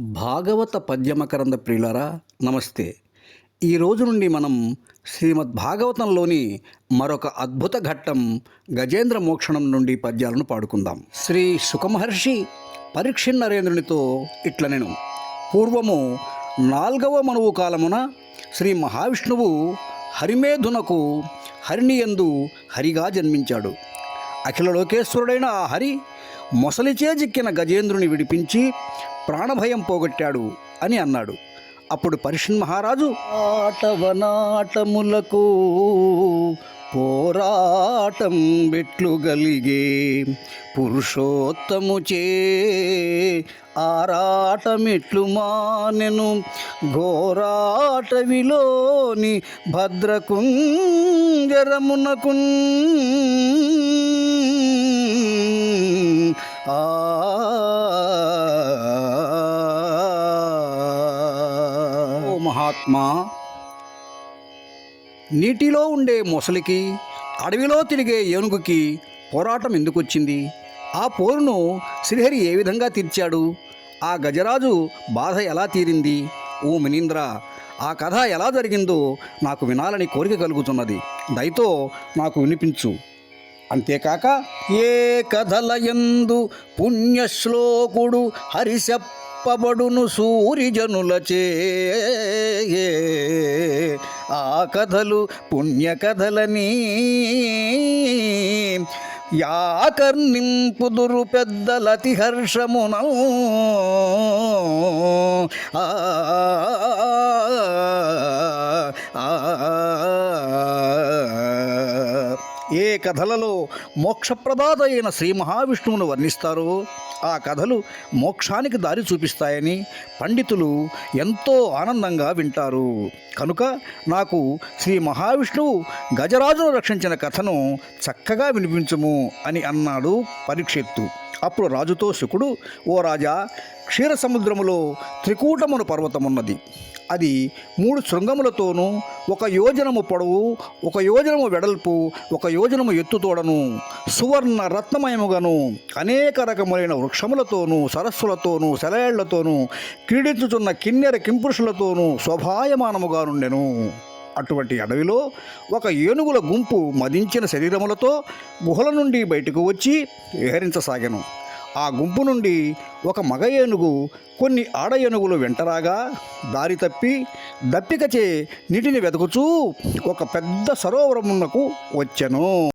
భాగవత పద్యమకరంద ప్రియులరా నమస్తే. ఈ రోజు నుండి మనం శ్రీమద్ భాగవతంలోని మరొక అద్భుత ఘట్టం గజేంద్ర మోక్షణం నుండి పద్యాలను పాడుకుందాం. శ్రీ సుఖమహర్షి పరీక్షిన్ నరేంద్రునితో ఇట్ల నేను. పూర్వము నాల్గవ మనువు కాలమున శ్రీ మహావిష్ణువు హరిమేధునకు హరినియందు హరిగా జన్మించాడు. అఖిల లోకేశ్వరుడైన ఆ హరి మొసలిచే జిక్కిన గజేంద్రుని విడిపించి ప్రాణభయం పోగొట్టాడు అని అన్నాడు. అప్పుడు పరిషన్ మహారాజు ఆటవనాటములకు పోరాటం బెట్లు గలిగే పురుషోత్తము చే ఆరాటమిట్లు మానెను ఘోరాటవిలోని భద్రకుంజరమునకున్ మహాత్మా. నీటిలో ఉండే మొసలికి అడవిలో తిరిగే ఏనుగుకి పోరాటం ఎందుకు వచ్చింది ఆ పోరును శ్రీహరి ఏ విధంగా తీర్చాడు? ఆ గజరాజు బాధ ఎలా తీరింది? ఓ మినీంద్ర ఆ కథ ఎలా జరిగిందో నాకు వినాలని కోరిక కలుగుతున్నది. దయతో నాకు వినిపించు. అంతేకాక ఏ కథల పుణ్యశ్లోకుడు పుణ్యశ్లోకుడు చెప్పబడును సూరిజనులచే ఆ కథలు పుణ్యకథలని యాకర్ణింపుదురు పెద్దలతి హర్షమున ఆ ఏ కథలలో మోక్షప్రదాత అయిన శ్రీ మహావిష్ణువును వర్ణిస్తారో ఆ కథలు మోక్షానికి దారి చూపిస్తాయని పండితులు ఎంతో ఆనందంగా వింటారు. కనుక నాకు శ్రీ మహావిష్ణువు గజరాజును రక్షించిన కథను చక్కగా వినిపించుము అని అన్నాడు పరీక్షిత్తు. అప్పుడు రాజుతో శుకుడు ఓ రాజా క్షీర సముద్రములో త్రికూటమును పర్వతమున్నది. అది మూడు శృంగములతోనూ ఒక యోజనము పొడవు ఒక యోజనము వెడల్పు ఒక యోజనము ఎత్తుతోడను సువర్ణ రత్నమయముగాను అనేక రకములైన వృక్షములతోనూ సరస్సులతోనూ సెలయేళ్ళతోనూ క్రీడించుచున్న కిన్నెర కింపురుషులతోనూ శోభాయమానముగా నుండెను. అటువంటి అడవిలో ఒక ఏనుగుల గుంపు మదించిన శరీరములతో గుహల నుండి బయటకు వచ్చి విహరించసాగాను. ఆ గుంపు నుండి ఒక మగ ఏనుగు కొన్ని ఆడ ఏనుగులు వెంటరాగా దారి తప్పి దప్పికచే నీటిని వెతుకుచూ ఒక పెద్ద సరోవరమునకు వచ్చెను.